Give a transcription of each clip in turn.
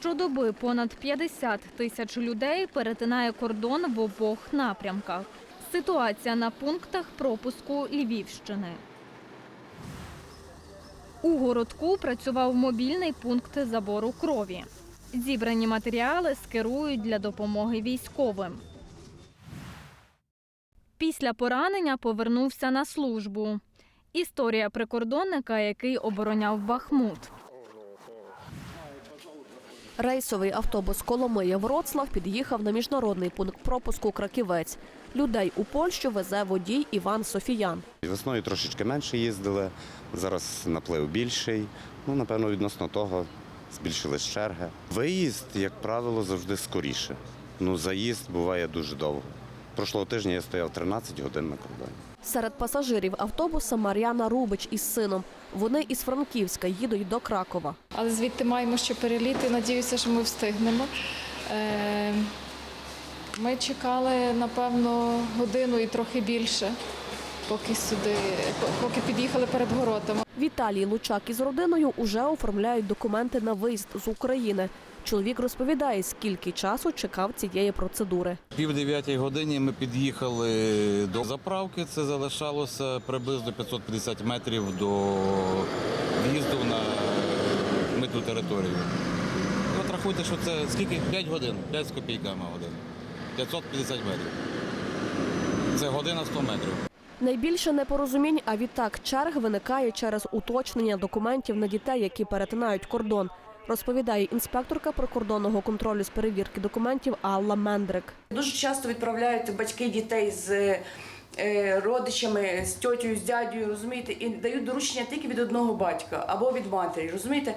Щодоби понад 50 тисяч людей перетинає кордон в обох напрямках. Ситуація на пунктах пропуску Львівщини. У городку працював мобільний пункт забору крові. Зібрані матеріали скерують для допомоги військовим. Після поранення повернувся на службу. Історія прикордонника, який обороняв Бахмут. Рейсовий автобус Коломия Вроцлав під'їхав на міжнародний пункт пропуску Краківець. Людей у Польщу везе водій Іван Софіян. Весною трошечки менше їздили, зараз наплив більший. Ну, напевно, відносно того збільшились черги. Виїзд, як правило, завжди скоріше. Ну, заїзд буває дуже довго. Прошлого тижня я стояв 13 годин на кордоні. Серед пасажирів автобуса Мар'яна Рубич із сином. Вони із Франківська їдуть до Кракова. Але звідти маємо ще переліти. Надіюся, що ми встигнемо. Е, Ми чекали, напевно, годину і трохи більше, поки сюди, поки під'їхали перед воротами. Віталій Лучак із родиною уже оформляють документи на виїзд з України. Чоловік розповідає, скільки часу чекав цієї процедури. Пів дев'ятій годині ми під'їхали до заправки. Це залишалося приблизно 550 метрів до в'їзду на митну територію. От рахуйте, що це скільки? 5 годин, 5 з копійками годин. 550 метрів. Це година 100 метрів. Найбільше непорозумінь, а відтак черг виникає через уточнення документів на дітей, які перетинають кордон. Розповідає інспекторка прикордонного контролю з перевірки документів Алла Мендрик. Дуже часто відправляють батьки дітей з е, родичами, з тьотю, з дядю, розумієте, і дають доручення тільки від одного батька або від матері. Розумієте?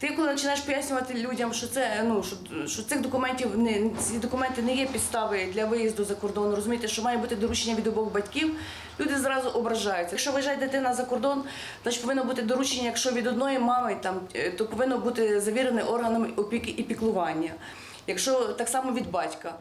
Ти коли починаєш пояснювати людям, що це ну що, що цих документів не ці документи не є підстави для виїзду за кордон, розумієте, що має бути доручення від обох батьків. Люди зразу ображаються. Якщо виїжджає дитина за кордон, значить повинно бути доручення, якщо від одної мами там, е, то повинно бути завірене органами опіки і піклування. Якщо так само від батька.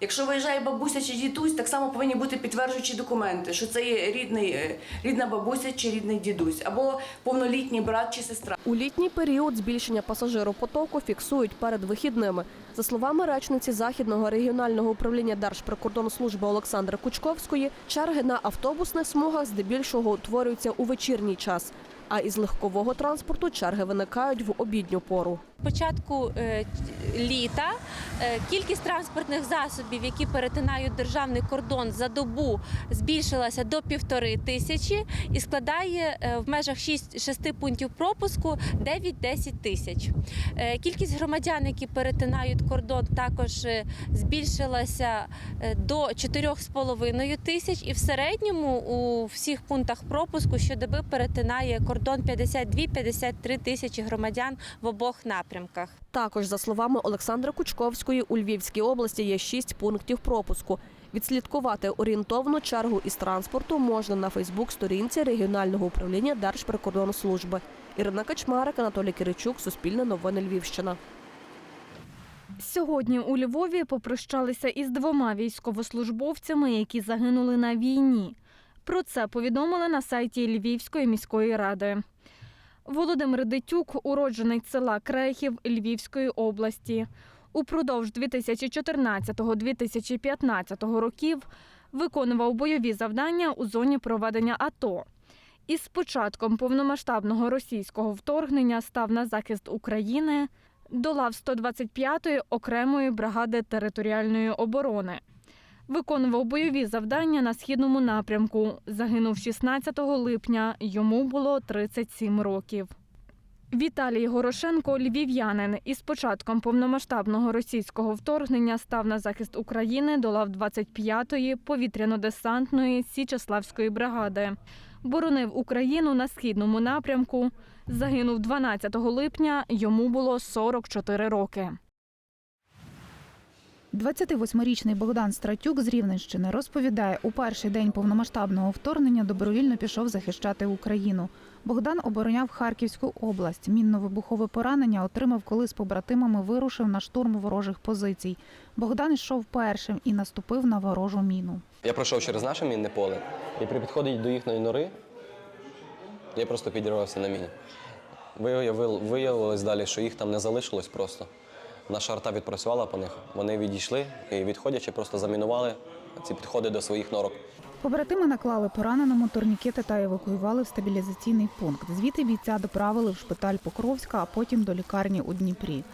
Якщо виїжджає бабуся чи дідусь, так само повинні бути підтверджуючі документи, що це є рідний, е, рідна бабуся чи рідний дідусь, або повнолітній брат чи сестра. У літній період збільшення пасажиропотоку фіксують перед вихідними. За словами речниці Західного регіонального управління Держприкордонслужби Олександри Кучковської, черги на автобусних смугах здебільшого утворюються у вечірній час. А із легкового транспорту черги виникають в обідню пору. початку е, літа кількість транспортних засобів, які перетинають державний кордон за добу, збільшилася до півтори тисячі і складає е, в межах 6, 6 пунктів пропуску 9-10 тисяч. Е, Кількість громадян, які перетинають кордон, також е, збільшилася е, до 4,5 тисяч, і в середньому у всіх пунктах пропуску щодоби перетинає кордон 52-53 тисячі громадян в обох напрямках. Також, за словами Олександри Кучковської, у Львівській області є шість пунктів пропуску. Відслідкувати орієнтовну чергу із транспорту можна на Фейсбук-сторінці регіонального управління Держприкордонслужби. Ірина Качмарик, Анатолій Киричук, Суспільне новини Львівщина. Сьогодні у Львові попрощалися із двома військовослужбовцями, які загинули на війні. Про це повідомили на сайті Львівської міської ради. Володимир Дитюк, уродженець села Крехів Львівської області. Упродовж 2014-2015 років виконував бойові завдання у зоні проведення АТО. Із початком повномасштабного російського вторгнення став на захист України до лав 125-ї окремої бригади територіальної оборони. Виконував бойові завдання на східному напрямку. Загинув 16 липня. Йому було 37 років. Віталій Горошенко, львів'янин, із початком повномасштабного російського вторгнення став на захист України до лав 25-ї повітряно-десантної Січеславської бригади. Боронив Україну на східному напрямку. Загинув 12 липня. Йому було 44 роки. 28-річний Богдан Стратюк з Рівненщини розповідає, у перший день повномасштабного вторгнення добровільно пішов захищати Україну. Богдан обороняв Харківську область. Мінно-вибухове поранення отримав, коли з побратимами вирушив на штурм ворожих позицій. Богдан йшов першим і наступив на ворожу міну. Я пройшов через наше мінне поле, і при підході до їхньої нори я просто підірвався на міні. Виявил- Виявилось далі, що їх там не залишилось просто. Наша арта відпрацювала по них. Вони відійшли і відходячи, просто замінували ці підходи до своїх норок. Побратими наклали пораненому турнікети та евакуювали в стабілізаційний пункт. Звідти бійця доправили в шпиталь Покровська, а потім до лікарні у Дніпрі.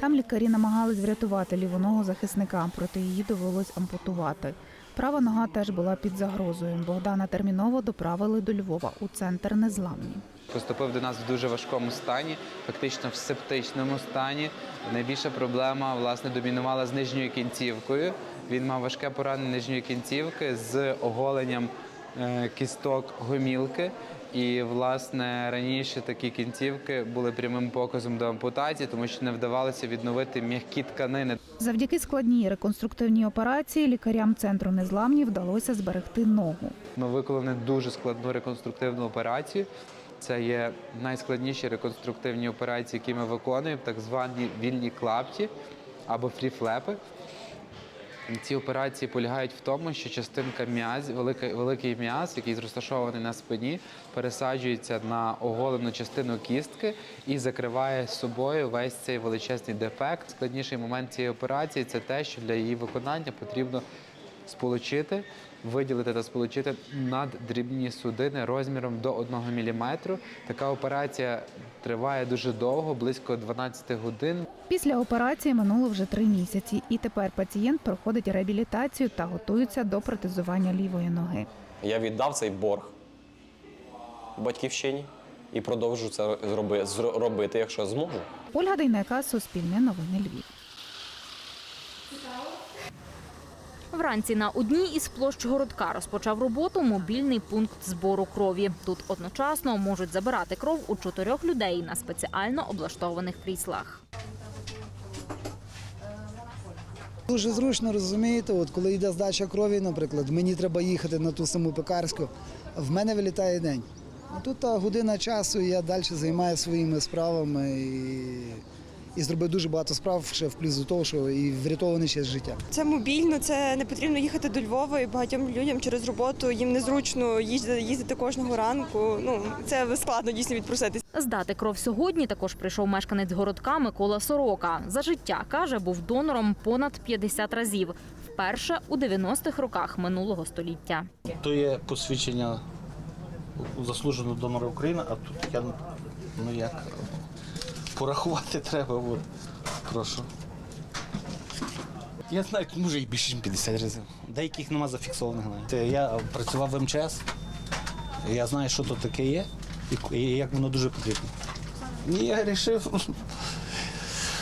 Там лікарі намагались врятувати ліву ногу захисника, проте її довелось ампутувати. Права нога теж була під загрозою. Богдана терміново доправили до Львова у центр незламні. Поступив до нас в дуже важкому стані, фактично в септичному стані. Найбільша проблема власне домінувала з нижньою кінцівкою. Він мав важке поранення нижньої кінцівки з оголенням е, кісток гомілки. І власне раніше такі кінцівки були прямим показом до ампутації, тому що не вдавалося відновити м'які тканини. Завдяки складній реконструктивній операції лікарям центру незламні вдалося зберегти ногу. Ми виконали дуже складну реконструктивну операцію. Це є найскладніші реконструктивні операції, які ми виконуємо, так звані вільні клапті або фріфлепи. Ці операції полягають в тому, що частинка м'язів, великий, великий м'яз, який розташований на спині, пересаджується на оголену частину кістки і закриває собою весь цей величезний дефект. Складніший момент цієї операції це те, що для її виконання потрібно сполучити, виділити та сполучити наддрібні судини розміром до 1 мм. Така операція триває дуже довго, близько 12 годин. Після операції минуло вже три місяці, і тепер пацієнт проходить реабілітацію та готується до протезування лівої ноги. Я віддав цей борг батьківщині і продовжу це робити, якщо зможу. Ольга Дейнека, Суспільне новини Львів. Вранці на одній із площ городка розпочав роботу мобільний пункт збору крові. Тут одночасно можуть забирати кров у чотирьох людей на спеціально облаштованих кріслах. Дуже зручно розумієте, от коли йде здача крові, наприклад, мені треба їхати на ту саму пекарську, в мене вилітає день. А тут година часу, я далі займаюся своїми справами і, і зробив дуже багато справ ще в плюс до того, що і врятований ще життя. Це мобільно, це не потрібно їхати до Львова і багатьом людям через роботу їм незручно їздити, їздити кожного ранку. Ну це складно дійсно відпроситись. Здати кров сьогодні також прийшов мешканець городка Микола Сорока. За життя каже, був донором понад 50 разів. Вперше у 90-х роках минулого століття. То є посвідчення заслуженого донора України, а тут я ну як порахувати треба. От. Прошу. Я знаю, може і більше ніж 50 разів. Деяких нема зафіксованих навіть. Я працював в МЧС, я знаю, що то таке є і- і як воно дуже потрібно. І я вирішив,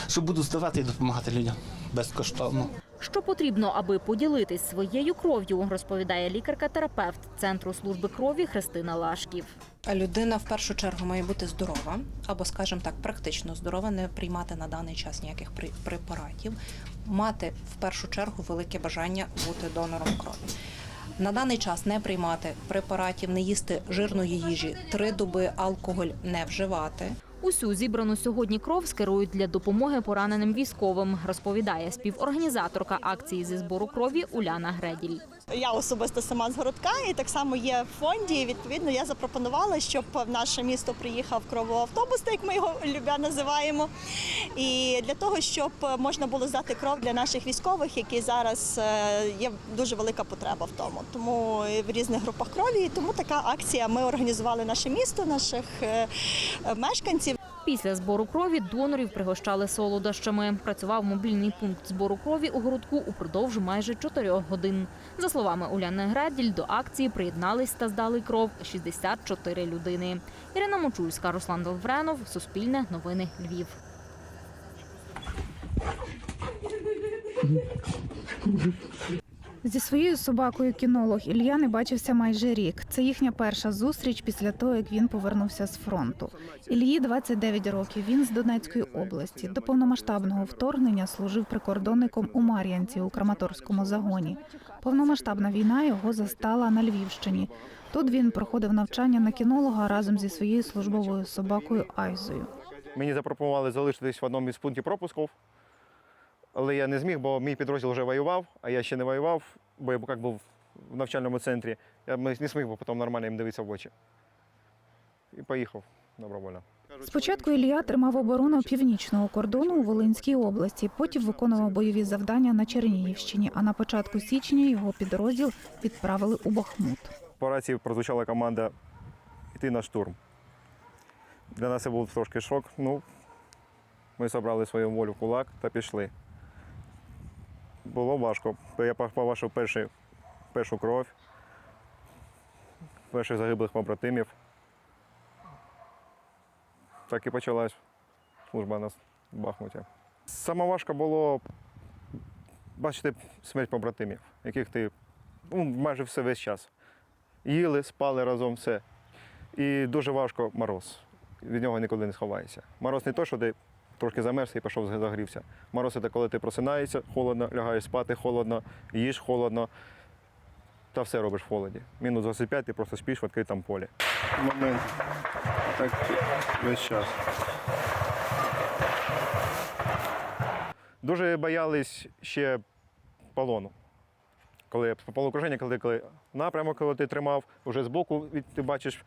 що буду здавати і допомагати людям безкоштовно. Що потрібно, аби поділитись своєю кров'ю, розповідає лікарка-терапевт центру служби крові Христина Лашків. Людина в першу чергу має бути здорова, або, скажімо так, практично здорова, не приймати на даний час ніяких препаратів, мати в першу чергу велике бажання бути донором крові. На даний час не приймати препаратів, не їсти жирної їжі, три доби алкоголь не вживати. Усю зібрану сьогодні кров скерують для допомоги пораненим військовим, розповідає співорганізаторка акції зі збору крові Уляна Греділь. Я особисто сама з городка і так само є в фонді. І, Відповідно, я запропонувала, щоб в наше місто приїхав кровоавтобус, так як ми його любя називаємо. І для того, щоб можна було здати кров для наших військових, які зараз е, є дуже велика потреба в тому. Тому в різних групах крові. І тому така акція. Ми організували наше місто, наших е, мешканців. Після збору крові донорів пригощали солодощами. Працював мобільний пункт збору крові у городку упродовж майже чотирьох годин. За словами Уляни Греділь, до акції приєднались та здали кров 64 людини. Ірина Мочульська, Руслан Долвренов, Суспільне, Новини Львів. Зі своєю собакою кінолог Ілля не бачився майже рік. Це їхня перша зустріч після того, як він повернувся з фронту. Ільї 29 років. Він з Донецької області. До повномасштабного вторгнення служив прикордонником у Мар'янці у Краматорському загоні. Повномасштабна війна його застала на Львівщині. Тут він проходив навчання на кінолога разом зі своєю службовою собакою Айзою. Мені запропонували залишитись в одному із пунктів пропусків, але я не зміг, бо мій підрозділ вже воював, а я ще не воював, бо я як був в навчальному центрі. Я не зміг би потім нормально їм дивитися в очі. І поїхав добровольно. Спочатку Ілля тримав оборону північного кордону у Волинській області, потім виконував бойові завдання на Чернігівщині. А на початку січня його підрозділ відправили у Бахмут. По рації прозвучала команда йти на штурм. Для нас це був трошки шок. Ну, ми зібрали свою волю в кулак та пішли. Було важко. Я побачив перший, першу кров, перших загиблих побратимів. Так і почалась служба на Бахмуті. Саме важко було бачити смерть побратимів, яких ти ну, майже все весь час. Їли, спали разом все. І дуже важко мороз. Від нього ніколи не сховаєшся. Мороз не то, що ти трошки замерз і пішов загрівся. Мороз це коли ти просинаєшся, холодно, лягаєш спати холодно, їш холодно, та все робиш в холоді. Мінус 25, ти просто спиш в відкритому полі. Момент. Так весь час. Дуже боялись ще полону. Коли полукруження, коли, коли напрямок, коли ти тримав, вже збоку ти бачиш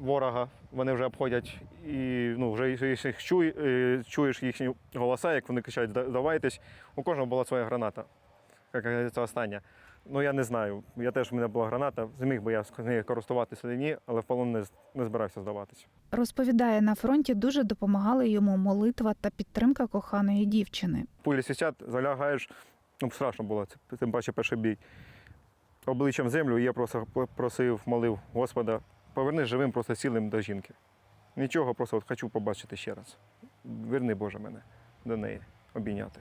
ворога, вони вже обходять і ну, вже їх- їх чуй, е, чуєш їхні голоса, як вони кричать, «Да- давайтесь. У кожного була своя граната. Як це остання. Ну я не знаю. Я теж в мене була граната, зміг би я з нею користуватися ні, але в полон не, не збирався здаватися. Розповідає, на фронті дуже допомагали йому молитва та підтримка коханої дівчини. Пулі свистять, залягаєш, ну страшно було, це тим паче перший бій. Обличчям землю, і я просто просив, молив Господа, поверни живим, просто цілим до жінки. Нічого, просто от хочу побачити ще раз. Верни Боже мене до неї, обійняти.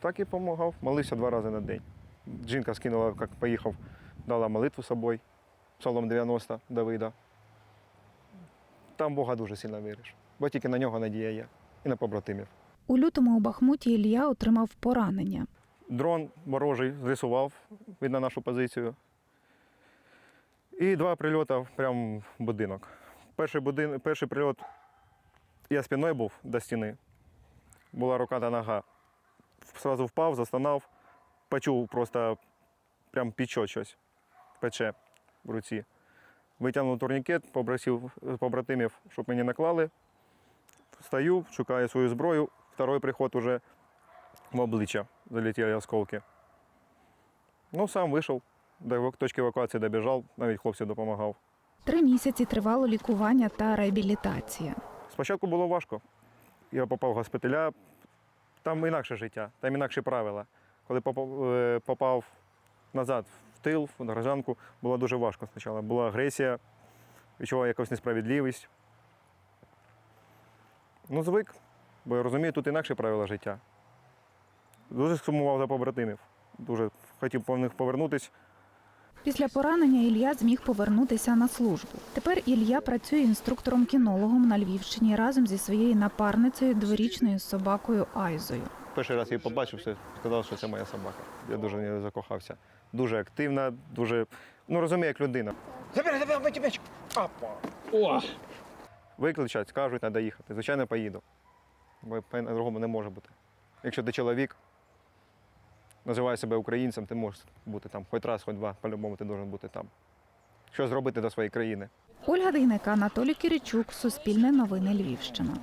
Так і допомагав, молився два рази на день. Жінка скинула, як поїхав, дала молитву з собою, Псалом 90 Давида. Там Бога дуже сильно віриш, бо тільки на нього надія є і на побратимів. У лютому у Бахмуті Ілля отримав поранення. Дрон ворожий зрисував від на нашу позицію. І два прильоти прямо в будинок. Перший, будин... Перший прильот я спиною був до стіни. Була рука та нога. Сразу впав, застонав, почув просто прям пічо щось, пече в руці. Витягнув турнікет, попросив побратимів, щоб мені наклали. Стою, шукаю свою зброю. Второй приход уже в обличчя залетіли осколки. Ну, сам вийшов, до точки евакуації добіжав, навіть хлопців допомагав. Три місяці тривало лікування та реабілітація. Спочатку було важко. Я попав в госпіталя, там інакше життя, там інакші правила. Коли попав, е, попав назад в тил, в гражданку, було дуже важко спочатку. Була агресія, відчував якусь несправедливість. Ну, звик, бо я розумію, тут інакші правила життя. Дуже сумував за побратимів. Дуже хотів по них повернутися. Після поранення Ілля зміг повернутися на службу. Тепер Ілля працює інструктором-кінологом на Львівщині разом зі своєю напарницею дворічною собакою Айзою. Перший раз її побачив, сказав, що це моя собака. Я дуже в неї закохався. Дуже активна, дуже, ну розумію, як людина. Забери, забери, математику. Апа. О! Викличать, скажуть, треба їхати. Звичайно, поїду. Бо по-другому не може бути. Якщо ти чоловік, називаєш себе українцем, ти можеш бути там хоч раз, хоч два, по-любому ти должен бути там. Що зробити до своєї країни? Ольга Дейника, Анатолій Кірічук, Суспільне новини Львівщина.